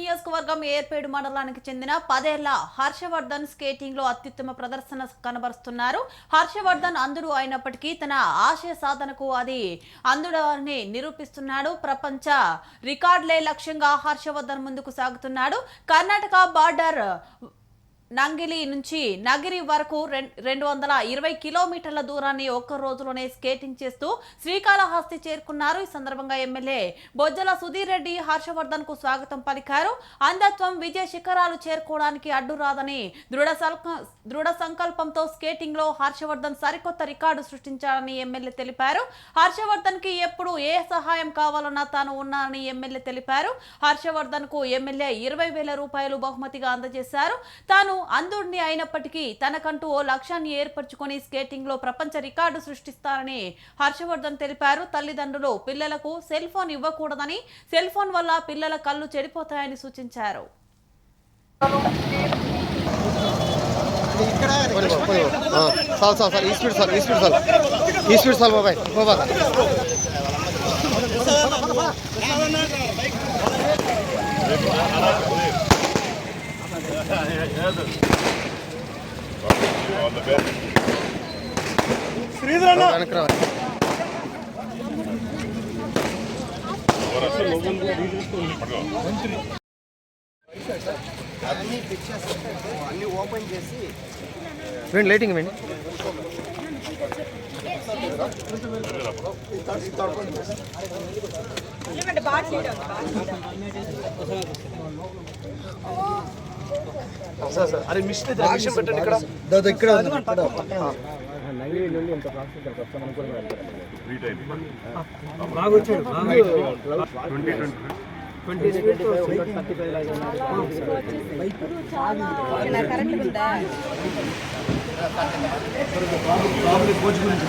నియోజకవర్గం ఏర్పేడు మండలానికి చెందిన పదేళ్ళ హర్షవర్ధన్ స్కేటింగ్లో అత్యుత్తమ ప్రదర్శన కనబరుస్తున్నారు. హర్షవర్ధన్ అందుడు అయినప్పటికీ తన ఆశయ సాధనకు అది అందుడని నిరూపిస్తున్నాడు. ప్రపంచ రికార్డులే లక్ష్యంగా హర్షవర్ధన్ ముందుకు సాగుతున్నాడు. కర్ణాటక బార్డర్ నంగిలి నుంచి నగిరి వరకు రెండు వందల ఇరవై కిలోమీటర్ల దూరాన్ని ఒక్క రోజులోనే స్కేటింగ్ చేస్తూ శ్రీకాళహస్తి చేరుకున్నారు. ఈ సందర్భంగా ఎమ్మెల్యే బొజ్జల సుధీర్ రెడ్డి హర్షవర్ధన్కు స్వాగతం పలికారు. అంధత్వం విజయ శిఖరాలు చేరుకోవడానికి అడ్డు రాదని దృఢ దృఢ సంకల్పంతో స్కేటింగ్లో హర్షవర్ధన్ సరికొత్త రికార్డు సృష్టించారని ఎమ్మెల్యే తెలిపారు. హర్షవర్ధన్కి ఎప్పుడు ఏ సహాయం కావాలన్నా తాను ఉన్నానని ఎమ్మెల్యే తెలిపారు. హర్షవర్ధన్కు ఎమ్మెల్యే ఇరవై వేల రూపాయలు బహుమతిగా అందజేశారు. తాను అంధుడిని అయినప్పటికీ తనకంటూ ఓ లక్ష్యాన్ని ఏర్పరచుకొని స్కేటింగ్లో ప్రపంచ రికార్డు సృష్టిస్తారని హర్షవర్ధన్ తెలిపారు. తల్లిదండ్రులు పిల్లలకు సెల్ ఫోన్ ఇవ్వకూడదని సెల్ ఫోన్ వల్ల పిల్లల కళ్ళు చెడిపోతాయని సూచించారు. చాలు సార్ ఈ స్పీడ్ సార్ ఈ స్పీడ్ సార్ ఈ సార్ బాబాయ్ బాబా వెనక్కి రా. అన్ని ఓపెన్ చేసి వేయండి లైటింగ్ వేయండి అరే మిషన్ మిషన్ పెట్టండి ఇక్కడ ఇక్కడ ఉంది, ఇక్కడ పక్కన. కోచ్ గురించి